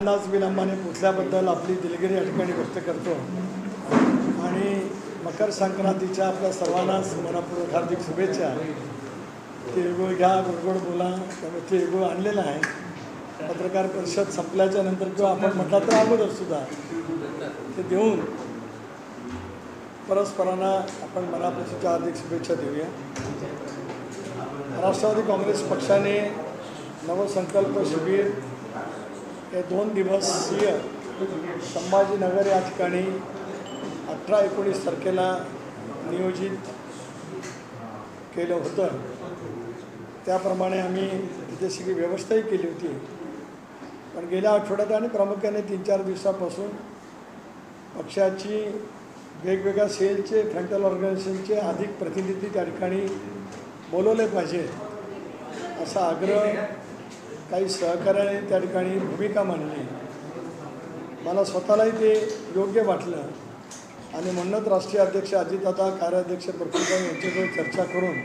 अंदाज विलंबाने पोचल्याबद्दल आपली दिलगिरी या ठिकाणी व्यक्त करतो. आणि मकर संक्रांतीच्या आपल्या सर्वांनाच मनापूर्वक हार्दिक शुभेच्छा. तिळगुळ घ्या गोडगोड बोला. त्यामुळे तिळगुळ आणलेला आहे. पत्रकार परिषद संपल्याच्या नंतर किंवा आपण म्हटला तर अगोदर सुद्धा ते देऊन परस्परांना आपण मनापासूनच्या हार्दिक शुभेच्छा देऊया. राष्ट्रवादी काँग्रेस पक्षाने नवसंकल्प शिबिर हे दोन दिवसीय संभाजीनगर या ठिकाणी अठरा एकोणीस तारखेला नियोजित केलं होतं. त्याप्रमाणे आम्ही तिथे सगळी व्यवस्थाही केली होती. पण गेल्या आठवड्यात आणि प्रामुख्याने तीन चार दिवसापासून पक्षाची वेगवेगळ्या सेलचे फ्रंटल ऑर्गनायझेशनचे अधिक प्रतिनिधी त्या ठिकाणी बोलवले पाहिजे असा आग्रह काही सहकार्याने त्या ठिकाणी भूमिका मांडली. मला स्वतःलाही ते योग्य वाटलं. आणि म्हणूनच राष्ट्रीय अध्यक्ष अजितदादा कार्याध्यक्ष प्रफुल्लभाई यांच्याकडे चर्चा करून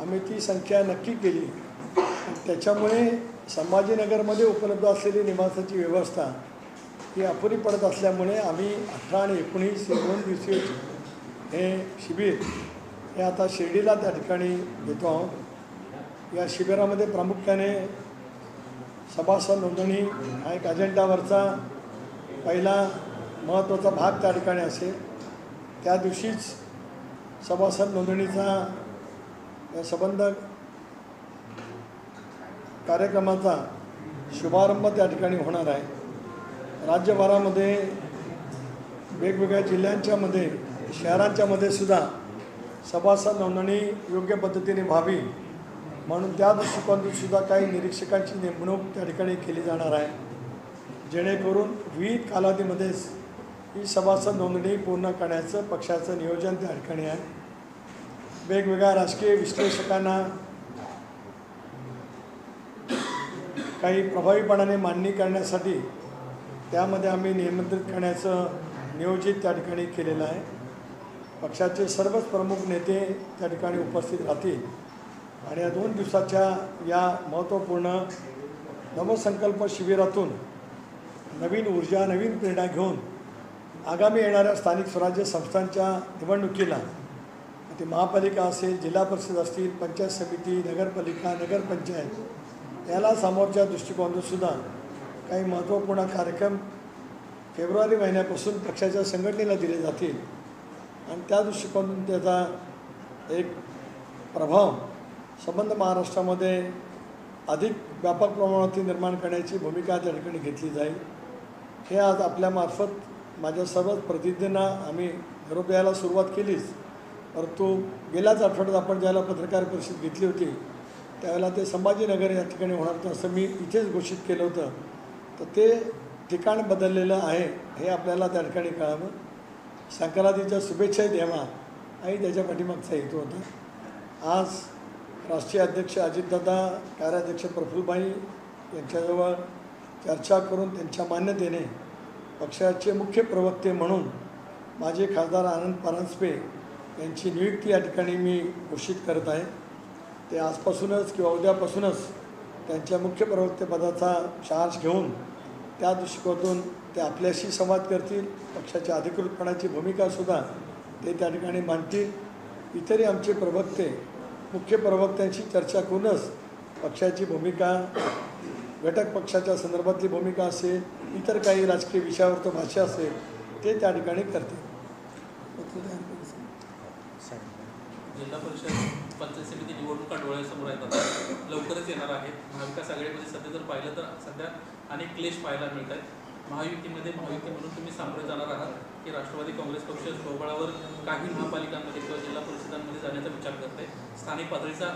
आम्ही ती संख्या नक्की केली. त्याच्यामुळे संभाजीनगरमध्ये उपलब्ध असलेली निवासाची व्यवस्था ही अपुरी पडत असल्यामुळे आम्ही अठरा आणि एकोणीस दोन दिवसीय हे शिबिर हे आता शिर्डीला त्या ठिकाणी घेतो आहोत. या शिबिरामध्ये प्रामुख्याने सभासद नोंदणी हा एक अजेंडावरचा पहिला महत्त्वाचा भाग त्या ठिकाणी असेल. त्या दिवशीच सभासद नोंदणीचा संबंध कार्यक्रमाचा शुभारंभ त्या ठिकाणी होणार आहे. राज्यभरामध्ये वेगवेगळ्या जिल्ह्यांच्यामध्ये शहरांच्यामध्ये सुद्धा सभासद नोंदणी योग्य पद्धतीने व्हावी म्हणून त्या दृष्टिकोनातून सुद्धा काही निरीक्षकांची नेमणूक त्या ठिकाणी केली जाणार आहे. जेणेकरून विविध कालावधीमध्येच ही सभासद नोंदणी पूर्ण करण्याचं पक्षाचं नियोजन त्या ठिकाणी आहे. वेगवेगळ्या राजकीय विश्लेषकांना काही प्रभावीपणाने मांडणी करण्यासाठी त्यामध्ये आम्ही निमंत्रित करण्याचं नियोजित त्या ठिकाणी केलेलं आहे. पक्षाचे सर्वच प्रमुख नेते त्या ठिकाणी उपस्थित राहतील. आणि या दोन दिवसाच्या या महत्त्वपूर्ण नवसंकल्प शिबिरातून नवीन ऊर्जा नवीन प्रेरणा घेऊन आगामी येणाऱ्या स्थानिक स्वराज्य संस्थांच्या निवडणुकीला ती महापालिका असेल जिल्हा परिषद असतील पंचायत समिती नगरपालिका नगरपंचायत याला समोरच्या दृष्टिकोनातूनसुद्धा काही महत्त्वपूर्ण कार्यक्रम फेब्रुवारी महिन्यापासून पक्षाच्या संघटनेला दिले जातील. आणि त्या दृष्टिकोनातून त्याचा एक प्रभाव संबंध महाराष्ट्रामध्ये अधिक व्यापक प्रमाणात निर्माण करण्याची भूमिका त्या ठिकाणी घेतली जाईल. हे आज आपल्यामार्फत माझ्या सर्वच प्रतिनिधींना आम्ही निरोप द्यायला सुरुवात केलीच. परंतु गेल्याच आठवड्यात आपण ज्याला पत्रकार परिषद घेतली होती त्यावेळेला ते संभाजीनगर या ठिकाणी होणार होतं असं मी इथेच घोषित केलं होतं. तर ते ठिकाण बदललेलं आहे हे आपल्याला त्या ठिकाणी कळावं. संक्रांतीच्या शुभेच्छाही द्यावा आणि त्याच्या पाठीमागचा हेतू होता. आज राष्ट्रीय अध्यक्ष अजितदादा कार्याध्यक्ष प्रफुल्लभाई यांच्याजवळ चर्चा करून त्यांच्या मान्यतेने पक्षाचे मुख्य प्रवक्ते म्हणून माझे खासदार आनंद परांजपे यांची नियुक्ती या ठिकाणी मी घोषित करत आहे. ते आजपासूनच किंवा उद्यापासूनच त्यांच्या मुख्य प्रवक्तेपदाचा चार्ज घेऊन त्या दृष्टिकोनातून ते आपल्याशी संवाद करतील. पक्षाच्या अधिकृतपणाची भूमिकासुद्धा ते त्या ठिकाणी मांडतील. इतरही आमचे प्रवक्ते मुख्य प्रवक्त्यांशी चर्चा करूनच पक्षाची भूमिका घटक पक्षाच्या संदर्भातली भूमिका असेल इतर काही राजकीय विषयावर तो भाषा असेल ते त्या ठिकाणी करते जिल्हा परिषद पंचायत समिती निवडणुका डोळ्यासमोर येतात लवकरच येणार आहेत. महाविकास आघाडीमध्ये सध्या जर पाहिलं तर सध्या अनेक क्लेश पाहायला मिळत आहेत महायुतीमध्ये महायुती म्हणून तुम्ही सामोरे जाणार आहात की राष्ट्रवादी काँग्रेस पक्ष स्वबळावर काही महापालिकांमध्ये किंवा जिल्हा परिषदांमध्ये जाण्याचा विचार करते स्थानिक पातळीचा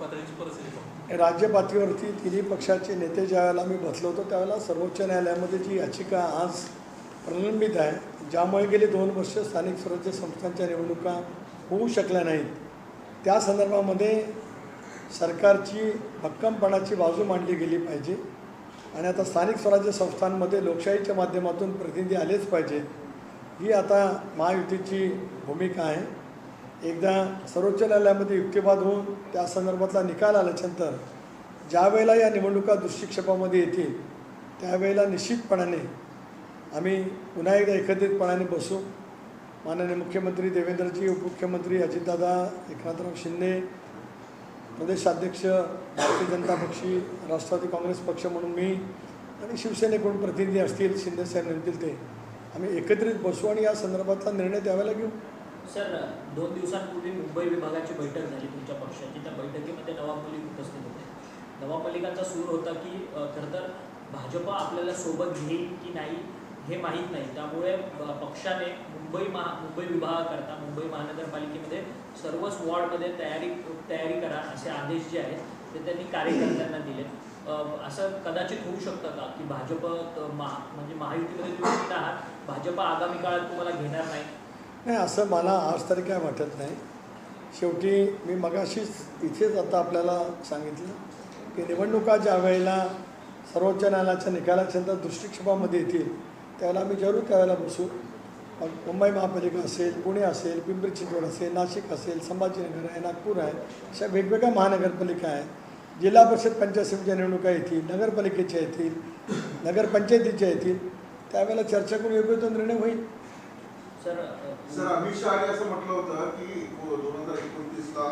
पातळीची परिस्थिती राज्य पातळीवरती तिन्ही पक्षाचे नेते ज्यावेळेला मी बसलो होतो त्यावेळेला सर्वोच्च न्यायालयामध्ये जी याचिका आज प्रलंबित आहे ज्यामुळे गेली दोन वर्ष स्थानिक स्वराज्य संस्थांच्या निवडणुका होऊ शकल्या नाहीत. त्या संदर्भामध्ये सरकारची भक्कमपणाची बाजू मांडली गेली पाहिजे. आणि आता स्थानिक स्वराज्य संस्थांमध्ये लोकशाहीच्या माध्यमातून प्रतिनिधी आलेच पाहिजे. ही आता महायुतीची भूमिका आहे. एकदा सर्वोच्च न्यायालयामध्ये युक्तिवाद होऊन त्या संदर्भातला निकाल आल्याच्यानंतर ज्यावेळेला या निवडणुका दृष्टिक्षेपामध्ये येतील त्यावेळेला निश्चितपणाने आम्ही पुन्हा एकदा एकत्रितपणाने बसू. माननीय मुख्यमंत्री देवेंद्रजी उपमुख्यमंत्री अजितदादा एकनाथराव शिंदे प्रदेशाध्यक्ष भारतीय जनता पक्षी राष्ट्रवादी काँग्रेस पक्ष म्हणून मी आणि शिवसेनेकडून प्रतिनिधी असतील शिंदेसाहेब नेमतील ते आम्ही एकत्रित बसू आणि या संदर्भातला निर्णय त्यावेळेला घेऊ. सर दोन दिवसांपूर्वी मुंबई विभागाची बैठक झाली तुमच्या पक्षाची. त्या बैठकीमध्ये नवाब मलिक उपस्थित होते. नवाब मलिकांचा सूर होता की खरं तर भाजप आपल्याला सोबत घेईल की नाही हे माहीत नाही. त्यामुळे पक्षाने मुंबई महा मुंबई विभागाकरता मुंबई महानगरपालिकेमध्ये सर्वच वॉर्डमध्ये तयारी तयारी करा असे आदेश जे आहेत ते त्यांनी कार्यकर्त्यांना दिले. असं कदाचित होऊ शकतं का की भाजप महा म्हणजे महायुतीमध्ये तुम्ही आहात भाजप आगामी काळात तुम्हाला घेणार नाही? नाही असं मला आज तरी काय वाटत नाही. शेवटी मी मगाशीच इथेच आता आपल्याला सांगितलं की निवडणुका ज्या वेळेला सर्वोच्च न्यायालयाच्या निकालाच्या नंतर दृष्टिक्षेपामध्ये येतील त्यावेळेला आम्ही जरूर त्यावेळेला बसू. मग मुंबई महापालिका असेल पुणे असेल पिंपरी चिंचवड असेल नाशिक असेल संभाजीनगर आहे नागपूर आहे अशा वेगवेगळ्या महानगरपालिका आहेत. जिल्हा परिषद पंचायत समितीच्या निवडणुका येतील नगरपालिकेच्या येतील नगरपंचायतीच्या येतील. त्यावेळेला चर्चा करून योग्य तो निर्णय होईल. सर सर अमित शहाने असं म्हटलं होतं की दोन हजार एकोणतीसला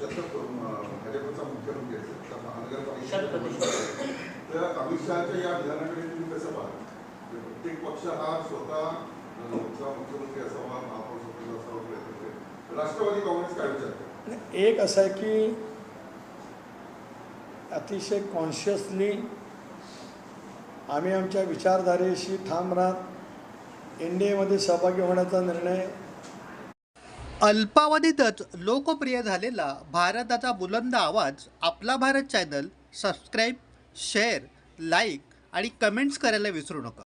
शतक भाजपचा मुख्यमंत्री असेल तर महानगरपालिका. तर अमित शहाच्या या विधानाकडे तुम्ही कसं पाहता? प्रत्येक पक्ष हा स्वतः मुख्यमंत्री असावा महापौर स्वतंत्र असावा प्रयत्न करेल. राष्ट्रवादी काँग्रेस काय विचार एक असं आहे की अतिशय कॉन्शियसली आम्ही आमच्या विचारधारेशी ठाम राहत एन डी एमध्ये सहभागी होण्याचा निर्णय अल्पावधीतच लोकप्रिय झालेला भारताचा बुलंद आवाज आपला Bharat channel subscribe share like आणि कमेंट्स करायला विसरू नका.